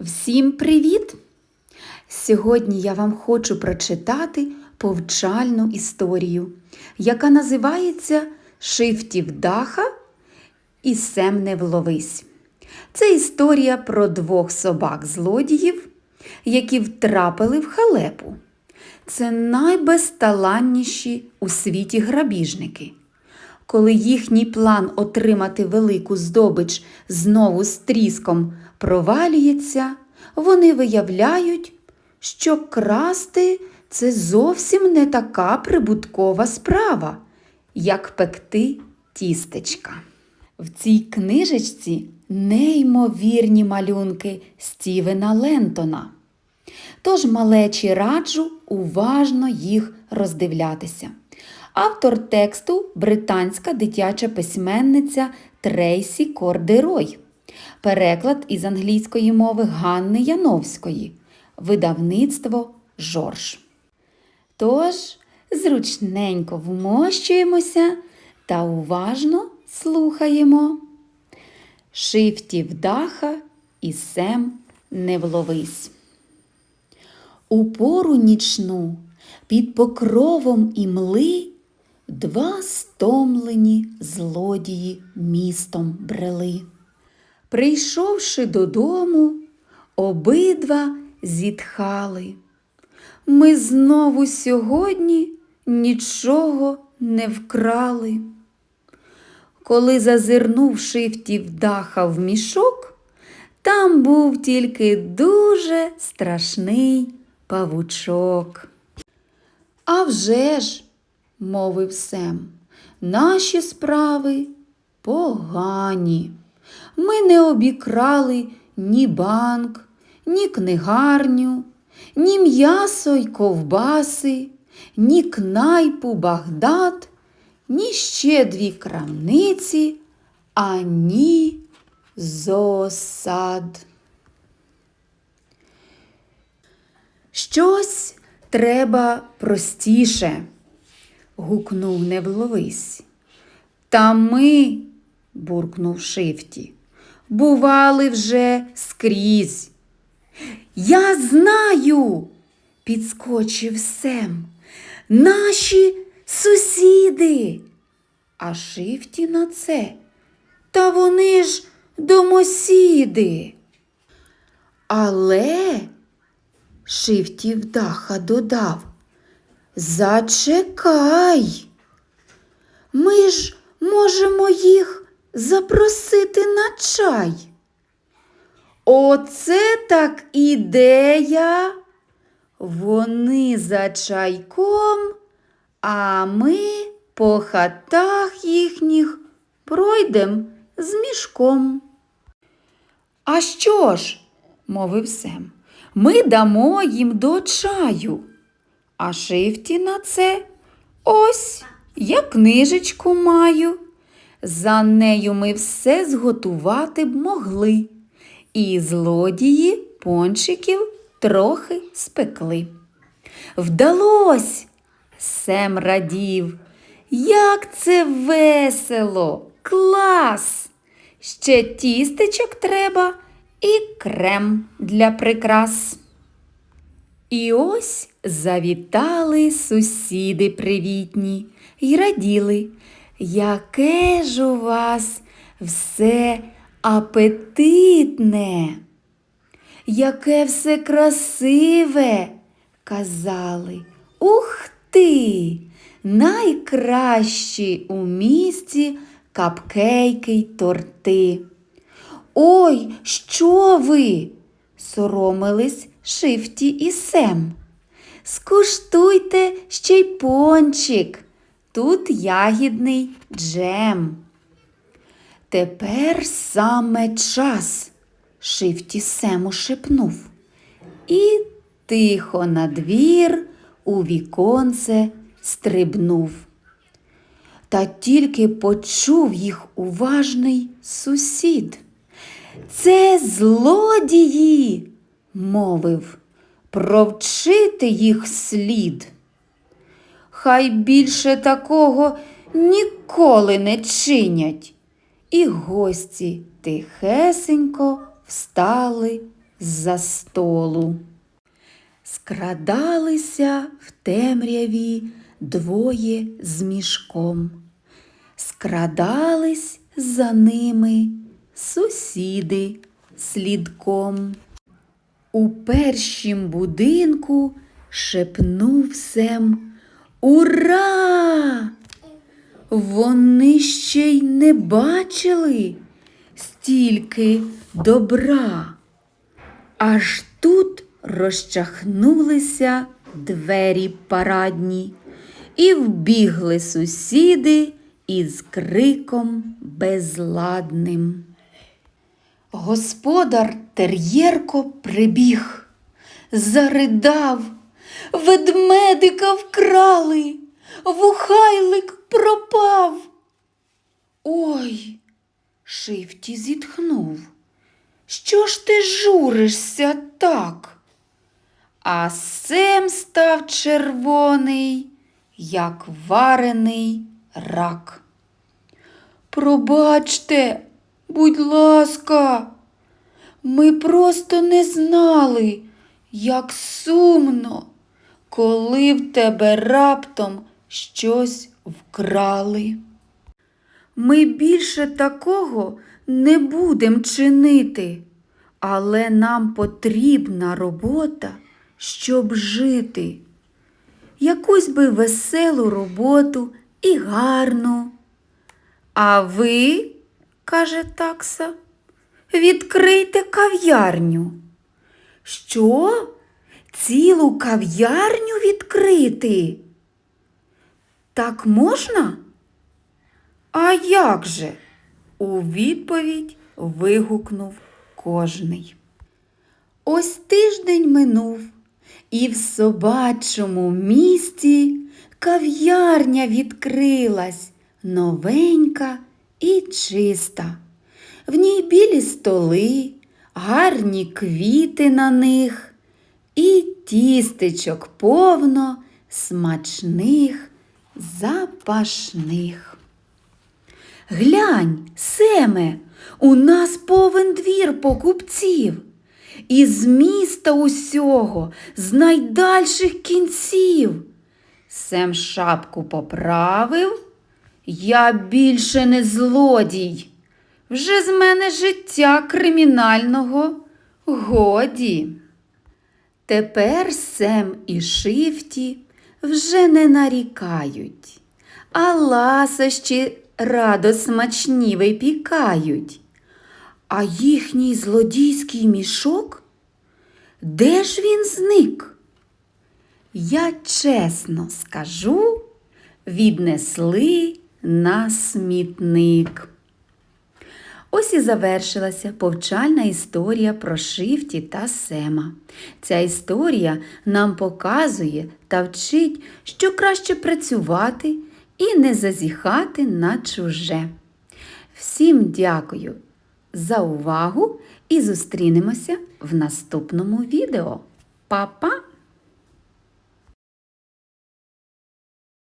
Всім привіт! Сьогодні я вам хочу прочитати повчальну історію, яка називається Шифтів даха і сем не вловись. Це історія про двох собак-злодіїв, які втрапили в халепу. Це найбезталанніші у світі грабіжники. Коли їхній план отримати велику здобич знову з тріском провалюється, вони виявляють, що красти це зовсім не така прибуткова справа, як пекти тістечка. В цій книжечці неймовірні малюнки Стівена Лентона. Тож малечі раджу уважно їх роздивлятися. Автор тексту британська дитяча письменниця Трейсі Кордерой. Переклад із англійської мови Ганни Яновської. Видавництво Жорж. Тож, зручненько вмощуємося та уважно слухаємо. Шифтів даха і сем не вловись. У пору нічну під покровом імли два стомлені злодії містом брели. Прийшовши додому, обидва зітхали. Ми знову сьогодні нічого не вкрали. Коли зазирнув шифтів даха в мішок, там був тільки дуже страшний павучок. «А вже ж», – мовив Сем, наші справи погані. Ми не обікрали ні банк, ні книгарню, ні м'ясо й ковбаси, ні кнайпу Багдад, ні ще дві крамниці, ані зоосад. Щось треба простіше, гукнув Невловись. Та ми, буркнув Шифті, бували вже скрізь. Я знаю, підскочив Сем. Наші сусіди. А Шифті на це. Та вони ж домосіди. Але Шифтів даха додав. Зачекай. Ми ж можемо їх запросити на чай. Оце так ідея. Вони за чайком, а ми по хатах їхніх пройдем з мішком. А що ж? мовив Сем. Ми дамо їм до чаю. А шифті на це ось я книжечку маю. За нею ми все зготувати б могли. І злодії пончиків трохи спекли. Вдалось! Сем радів. Як це весело! Клас! Ще тістечок треба і крем для прикрас. І ось завітали сусіди привітні й раділи, яке ж у вас все апетитне, яке все красиве, казали. Ух ти! Найкращі у місті капкейки й торти. Ой, що ви? соромились Шифті і Сем. Скуштуйте ще й пончик. Тут ягідний джем. Тепер саме час, Шифті Сему шепнув. І тихо на двір у віконце стрибнув. Та тільки почув їх уважний сусід. Це злодії, мовив, провчити їх слід. Хай більше такого ніколи не чинять. І гості тихесенько встали з-за столу. Скрадалися в темряві двоє з мішком. Скрадались за ними сусіди слідком. У першім будинку шепнув Сем Ура! Вони ще й не бачили стільки добра. Аж тут розчахнулися двері парадні, і вбігли сусіди із криком безладним. Господар тер'єрко прибіг, заридав, ведмедика вкрали, вухайлик пропав. Ой, Шифті зітхнув. Що ж ти журишся так? А Сем став червоний, як варений рак. Пробачте, будь ласка, ми просто не знали, як сумно, коли в тебе раптом щось вкрали. Ми більше такого не будемо чинити, але нам потрібна робота, щоб жити. Якусь би веселу роботу і гарну. А ви, каже такса, відкрийте кав'ярню. Що? Цілу кав'ярню відкрити? Так можна? А як же? У відповідь вигукнув кожний. Ось тиждень минув, і в собачому місті кав'ярня відкрилась новенька і чиста. В ній білі столи, гарні квіти на них і тістечок повно смачних, запашних. Глянь, Семе, у нас повен двір покупців. Із міста усього, з найдальших кінців. Сем шапку поправив. Я більше не злодій. Вже з мене життя кримінального годі. Тепер Сем і Шифті вже не нарікають, а ласощі радо смачні випікають. А їхній злодійський мішок? Де ж він зник? Я чесно скажу, віднесли на смітник. Ось і завершилася повчальна історія про Шифті та Сема. Ця історія нам показує та вчить, що краще працювати і не зазіхати на чуже. Всім дякую за увагу і зустрінемося в наступному відео. Па-па!